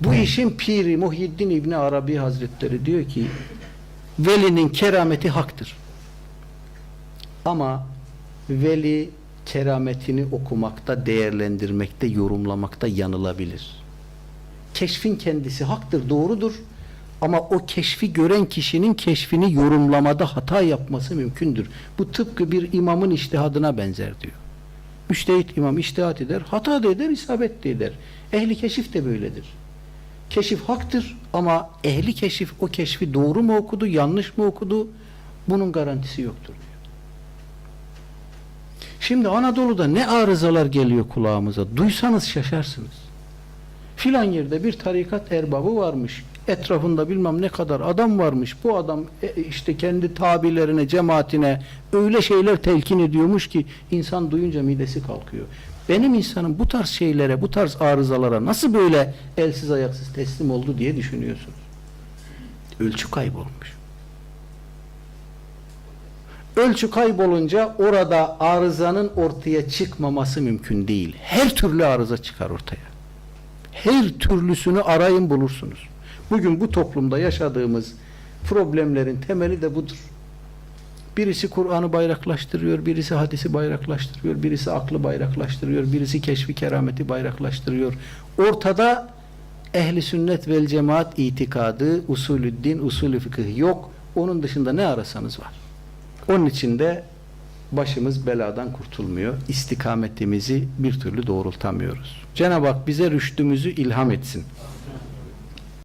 Bu işin piri Muhyiddin İbni Arabi Hazretleri diyor ki velinin kerameti haktır. Ama veli kerametini okumakta, değerlendirmekte, yorumlamakta yanılabilir. Keşfin kendisi haktır, doğrudur. Ama o keşfi gören kişinin keşfini yorumlamada hata yapması mümkündür. Bu tıpkı bir imamın iştihadına benzer diyor. Müştehit imam iştihat eder, hata da eder, isabet de eder. Ehli keşif de böyledir. Keşif haktır ama ehli keşif o keşfi doğru mu okudu, yanlış mı okudu? Bunun garantisi yoktur diyor. Şimdi Anadolu'da ne arızalar geliyor kulağımıza. Duysanız şaşarsınız. Filan yerde bir tarikat erbabı varmış. Etrafında bilmem ne kadar adam varmış. Bu adam e, işte kendi tabilerine, cemaatine öyle şeyler telkin ediyormuş ki insan duyunca midesi kalkıyor. Benim insanım bu tarz şeylere, bu tarz arızalara nasıl böyle elsiz ayaksız teslim oldu diye düşünüyorsunuz. Ölçü kaybolmuş. Ölçü kaybolunca orada arızanın ortaya çıkmaması mümkün değil. Her türlü arıza çıkar ortaya. Her türlüsünü arayın bulursunuz. Bugün bu toplumda yaşadığımız problemlerin temeli de budur. Birisi Kur'an'ı bayraklaştırıyor, birisi hadisi bayraklaştırıyor, birisi aklı bayraklaştırıyor, birisi keşfi kerameti bayraklaştırıyor. Ortada ehli sünnet vel cemaat itikadı, usulü din, usulü fıkıh yok. Onun dışında ne arasanız var. Onun için de başımız beladan kurtulmuyor. İstikametimizi bir türlü doğrultamıyoruz. Cenab-ı Hak bize rüştümüzü ilham etsin.